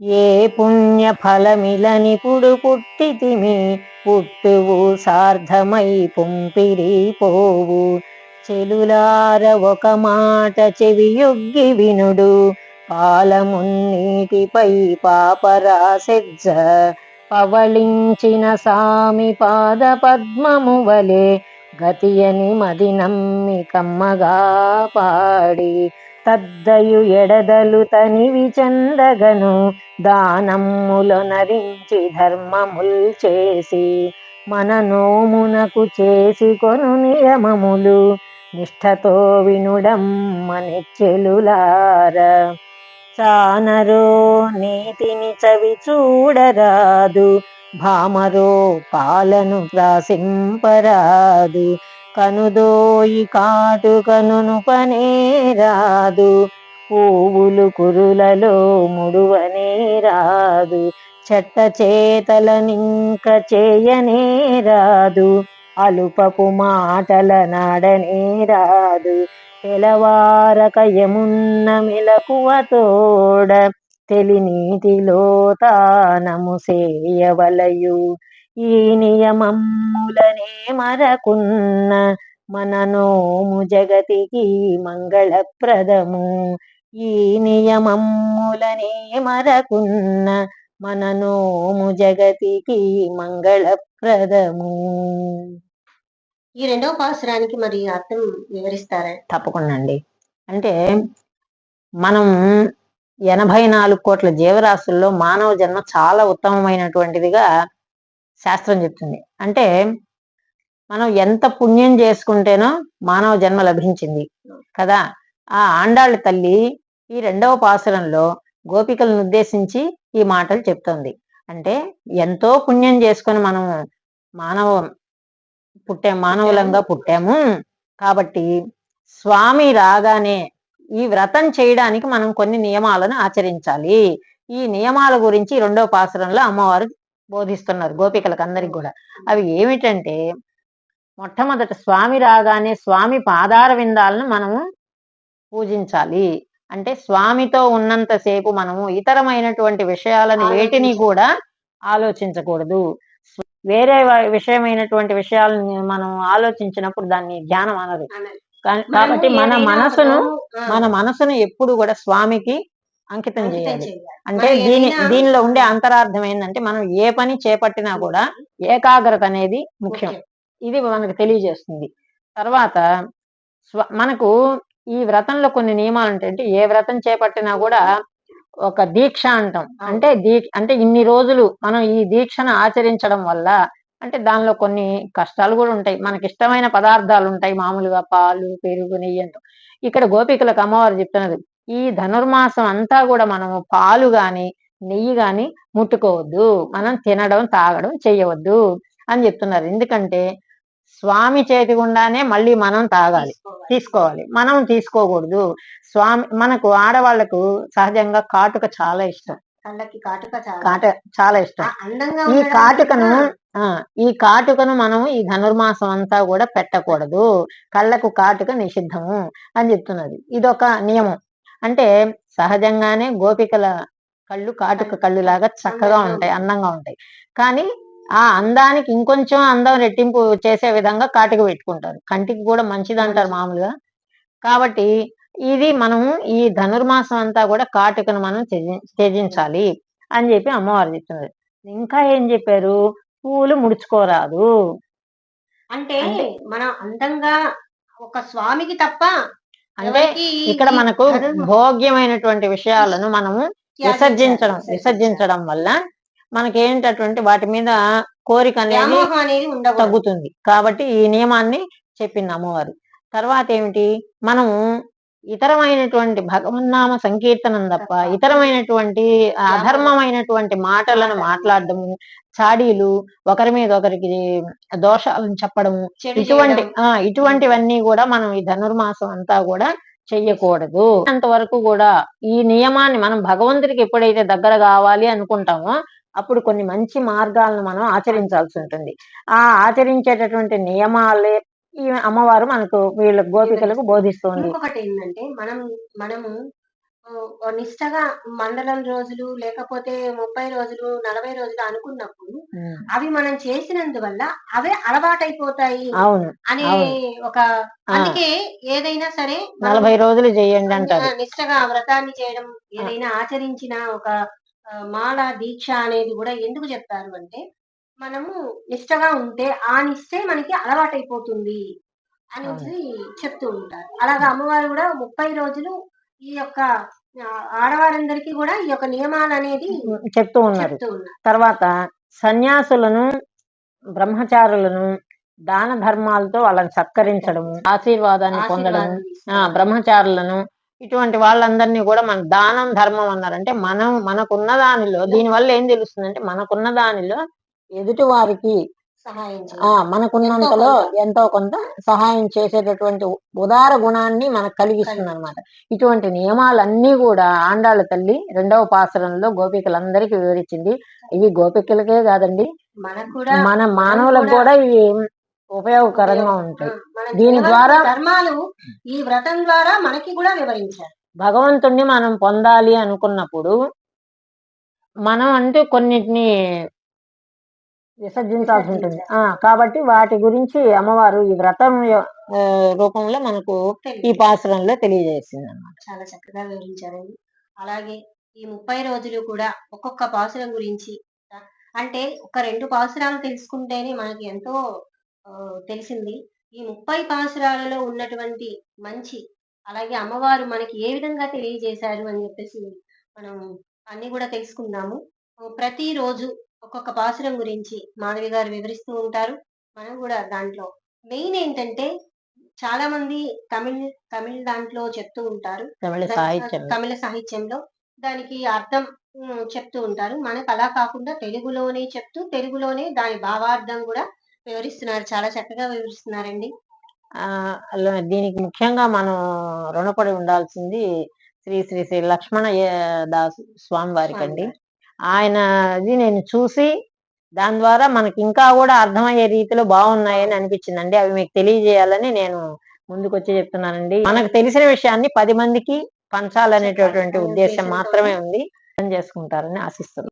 ఏ పుణ్య ఫలమిలనిపుడు పుట్టితిమి పుట్టువు సార్థమై పుంపిరి పోవు చెలులార ఒక మాట చెవియొగ్గి వినుడు పాలమున్నీటిపై పాపరాసెజ్జ పవళించిన సామి పాద పద్మము వలె గతియని మది నమ్మి కమ్మగా పాడి. తద్దయు ఎడదలు తనివి చందగను. దానమ్ములొనరించి ధర్మముల్ చేసి మన నోమునకు చేసి కొను నియమములు. నిష్ఠతో వినుడం మనిచ్చెలులార చానరో నీతిని చవి చూడరాదు. భామరో పాలను ప్రాసింపరాదు కనుదోయి కాటు కనును పనేరాదు. పువ్వులు కురులలో ముడువనే రాదు చెట్ట చేతలనింక చేయనే రాదు అలుపపు మాటల నాడనే రాదు తెలవారక యమున్న మెలకువతోడ తెలినీతిలో తానము సేయవలయు. ఈ నియమములనే మరకున్న మన నోము జగతికి మంగళప్రదము. ఈ నియమములనే మరకున్న మన నోము జగతికి మంగళప్రదము. ఈ రెండవ పాసురానికి మరి అర్థం వివరిస్తారా? తప్పకుండా అండి అంటే మనం ఎనభై నాలుగు కోట్ల జీవరాశుల్లో మానవ జన్మ చాలా ఉత్తమమైనటువంటిదిగా శాస్త్రం చెప్తుంది. అంటే మనం ఎంత పుణ్యం చేసుకుంటేనో మానవ జన్మ లభించింది. కదా? ఆ ఆండాళ్ళ తల్లి ఈ రెండవ పాసురంలో గోపికలను ఉద్దేశించి ఈ మాటలు చెప్తోంది. అంటే ఎంతో పుణ్యం చేసుకొని మనం మానవ పుట్టే మానవులంగా పుట్టాము. కాబట్టి స్వామి రాగానే ఈ వ్రతం చేయడానికి మనం కొన్ని నియమాలను ఆచరించాలి. ఈ నియమాల గురించి రెండవ పాసరంలో అమ్మవారు బోధిస్తున్నారు గోపికలకు అందరికి కూడా అవి ఏమిటంటే మొట్టమొదట స్వామి రాగానే స్వామి పాదార విందాలను మనము పూజించాలి. అంటే స్వామితో ఉన్నంతసేపు మనము ఇతరమైనటువంటి విషయాలను వేటిని కూడా ఆలోచించకూడదు. వేరే విషయమైనటువంటి విషయాలను మనం ఆలోచించినప్పుడు దాన్ని ధ్యానం అనరు. కాబట్టి మన మనసును మన మనసును ఎప్పుడు కూడా స్వామికి అంకితం చేయాలి. అంటే దీని దీనిలో ఉండే అంతరార్థం ఏంటంటే మనం ఏ పని చేపట్టినా కూడా ఏకాగ్రత అనేది ముఖ్యం. ఇది మనకు తెలియజేస్తుంది. తర్వాత మనకు ఈ వ్రతంలో కొన్ని నియమాలు ఉంటాయి. అంటే ఏ వ్రతం చేపట్టినా కూడా ఒక దీక్ష అంటాం. అంటే దీ అంటే ఇన్ని రోజులు మనం ఈ దీక్షను ఆచరించడం వల్ల అంటే దానిలో కొన్ని కష్టాలు కూడా ఉంటాయి. మనకి ఇష్టమైన పదార్థాలు ఉంటాయి. మామూలుగా పాలు పెరుగు నెయ్యి అంటాం. ఇక్కడ గోపికలకు అమ్మవారు చెప్తున్నది ఈ ధనుర్మాసం అంతా కూడా మనము పాలు గాని నెయ్యి గాని ముట్టుకోవద్దు. మనం తినడం తాగడం చేయవద్దు అని చెప్తున్నారు. ఎందుకంటే స్వామి చేతి గుండానే మళ్ళీ మనం తాగాలి. తీసుకోవాలి. మనం తీసుకోకూడదు. స్వామి మనకు ఆడవాళ్ళకు సహజంగా కాటుక చాలా ఇష్టం. కళ్ళకి కాటుక చాలా కాట చాలా ఇష్టం. ఈ కాటుకను ఈ కాటుకను మనం ఈ ధనుర్మాసం అంతా కూడా పెట్టకూడదు. కళ్ళకు కాటుక నిషిద్ధము అని చెప్తున్నది. ఇదొక నియమం. అంటే సహజంగానే గోపికల కళ్ళు కాటుక కళ్ళు లాగా చక్కగా ఉంటాయి అందంగా ఉంటాయి. కానీ ఆ అందానికి ఇంకొంచెం అందం రెట్టింపు చేసే విధంగా కాటుక పెట్టుకుంటారు. కంటికి కూడా మంచిది అంటారు మామూలుగా. కాబట్టి ఇది మనము ఈ ధనుర్మాసం అంతా కూడా కాటుకను మనం త్యజి- త్యజించాలి అని చెప్పి అమ్మవారు చెప్తున్నారు. ఇంకా ఏం చెప్పారు? పూలు ముడుచుకోరాదు. అంటే- మనం అందంగా ఒక స్వామికి తప్ప అంటే ఇక్కడ మనకు భోగ్యమైనటువంటి విషయాలను మనము విసర్జించడం. విసర్జించడం వల్ల మనకి ఏంటటువంటి వాటి మీద కోరిక అనేది తగ్గుతుంది. కాబట్టి ఈ నియమాన్ని చెప్పింది అమ్మవారు. తర్వాత ఏమిటి? మనము ఇతరమైనటువంటి భగవన్నామ సంకీర్తనం తప్ప ఇతరమైనటువంటి అధర్మమైనటువంటి మాటలను మాట్లాడడము చాడీలు ఒకరి మీద ఒకరికి దోషాలను చెప్పడము ఇటువంటి. ఆ ఇటువంటివన్నీ కూడా మనం ఈ ధనుర్మాసం అంతా కూడా చెయ్యకూడదు. అంతవరకు కూడా ఈ నియమాన్ని మనం భగవంతుడికి ఎప్పుడైతే దగ్గర కావాలి అనుకుంటామో అప్పుడు కొన్ని మంచి మార్గాలను మనం ఆచరించాల్సి ఉంటుంది. ఆ ఆచరించేటటువంటి నియమాలే ఈ అమ్మవారు మనకు వీళ్ళ గోపికలకు బోధిస్తుంది ఇంకొకటి ఏంటంటే మనం మనము నిష్టగా మండలం రోజులు లేకపోతే ముప్పై రోజులు నలభై రోజులు అనుకున్నప్పుడు అవి మనం చేసినందువల్ల అవే అలవాటైపోతాయి అవును అనే. ఒక. అందుకే ఏదైనా సరే నలభై రోజులు చేయండి అంటారు నిష్టగా వ్రతాన్ని చేయడం ఏదైనా ఆచరించిన ఒక మాల దీక్ష అనేది కూడా ఎందుకు చెప్తారు అంటే మనము నిష్టగా ఉంటే ఆ నిష్టే మనకి అలవాటైపోతుంది అనేసి చెప్తూ ఉంటారు. అలాగా అమ్మవారు కూడా ముప్పై రోజులు ఈ యొక్క ఆడవారందరికీ కూడా ఈ యొక్క నియమాలు అనేది చెప్తూ ఉన్నారు. తర్వాత సన్యాసులను బ్రహ్మచారులను దాన ధర్మాలతో వాళ్ళని సత్కరించడము ఆశీర్వాదాన్ని తీసుకోవడం. బ్రహ్మచారులను ఇటువంటి వాళ్ళందరినీ కూడా మన దానం ధర్మం అన్నారంటే మనం మనకున్న దానిలో దీని వల్ల ఏం తెలుస్తుందంటే మనకున్న దానిలో ఎదుటి వారికి మనకున్నంతలో ఎంతో కొంత సహాయం చేసేటటువంటి ఉదార గుణాన్ని మనకు కలిగిస్తుంది. అనమాట ఇటువంటి నియమాలన్నీ కూడా ఆండాళ్ళ తల్లి రెండవ పాసరంలో గోపికలందరికీ వివరించింది ఇవి గోపికలకే కాదండి. మన మానవులకు కూడా ఇవి ఉపయోగకరంగా ఉంటాయి. దీని ద్వారా- ధర్మాలు ఈ వ్రతం ద్వారా మనకి కూడా వివరించారు. భగవంతుణ్ణి మనం పొందాలి అనుకున్నప్పుడు మనం అంటూ కొన్నిటిని విసర్జించాల్సి ఉంటుంది ఆ కాబట్టి వాటి గురించి అమ్మవారు ఈ వ్రతం రూపంలో మనకు ఈ. పాసురంలో తెలియజేసింది అన్నమాట చాలా చక్కగా వివరించారండి అలాగే ఈ ముప్పై రోజులు కూడా ఒక్కొక్క పాసురం గురించి అంటే ఒక రెండు పాసురాలు తెలుసుకుంటేనే మనకి ఎంతో తెలిసింది. ఈ ముప్పై పాసురాలలో ఉన్నటువంటి మంచి అలాగే అమ్మవారు మనకి ఏ విధంగా తెలియజేశారు అని చెప్పేసి మనం అన్ని కూడా తెలుసుకుందాము. ఆ, ప్రతిరోజు ఒక్కొక్క పాసురం గురించి మాధవి గారు వివరిస్తూ ఉంటారు. మనం కూడా దాంట్లో మెయిన్ ఏంటంటే చాలా మంది తమిళ్ తమిళ్ దాంట్లో చెప్తూ ఉంటారు. తమిళ దాని- సాహిత్యం తమిళ సాహిత్యంలో దానికి అర్థం చెప్తూ ఉంటారు. మనకు అలా కాకుండా తెలుగులోనే చెప్తూ తెలుగులోనే దాని భావార్థం కూడా వివరిస్తున్నారు. చాలా చక్కగా వివరిస్తున్నారండి. ఆ, అలా దీనికి ముఖ్యంగా మనం రుణపడి ఉండాల్సింది శ్రీ శ్రీ శ్రీ లక్ష్మణ దాస్ స్వామి వారికి అండి ఆయన ఇది నేను చూసి దాని ద్వారా మనకి ఇంకా కూడా అర్థమయ్యే రీతిలో బాగున్నాయని అనిపించిందండి. అవి మీకు తెలియజేయాలని నేను ముందుకు వచ్చి చెప్తున్నానండి. మనకు తెలిసిన విషయాన్ని పది మందికి పంచాలనేటటువంటి ఉద్దేశం మాత్రమే ఉంది. అర్థం చేసుకుంటారని ఆశిస్తున్నాను.